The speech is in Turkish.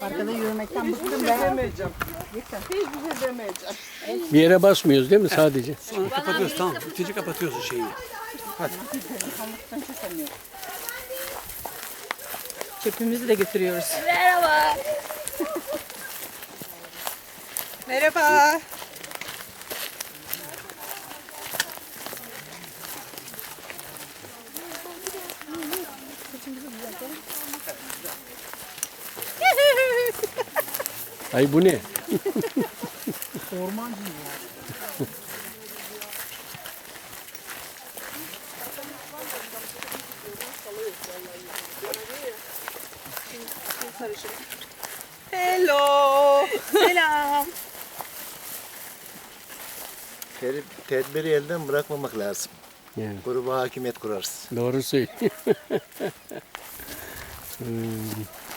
Arkada yürümekten bıktım ben. Demeyeceğim. Hiçbir şey demeyeceğim. Bir yere basmıyoruz değil mi sadece? Sonra kapatıyorsun tamam. Bitince kapatıyorsun şeyi. Çöpümüzü de götürüyoruz. Merhaba. Merhaba. Ay bu ne? Hello. Selam. Ter- Tedbiri elden bırakmamak lazım. Yani Gruba hakimiyet kurarsın. doğru söylüyor. Hmm.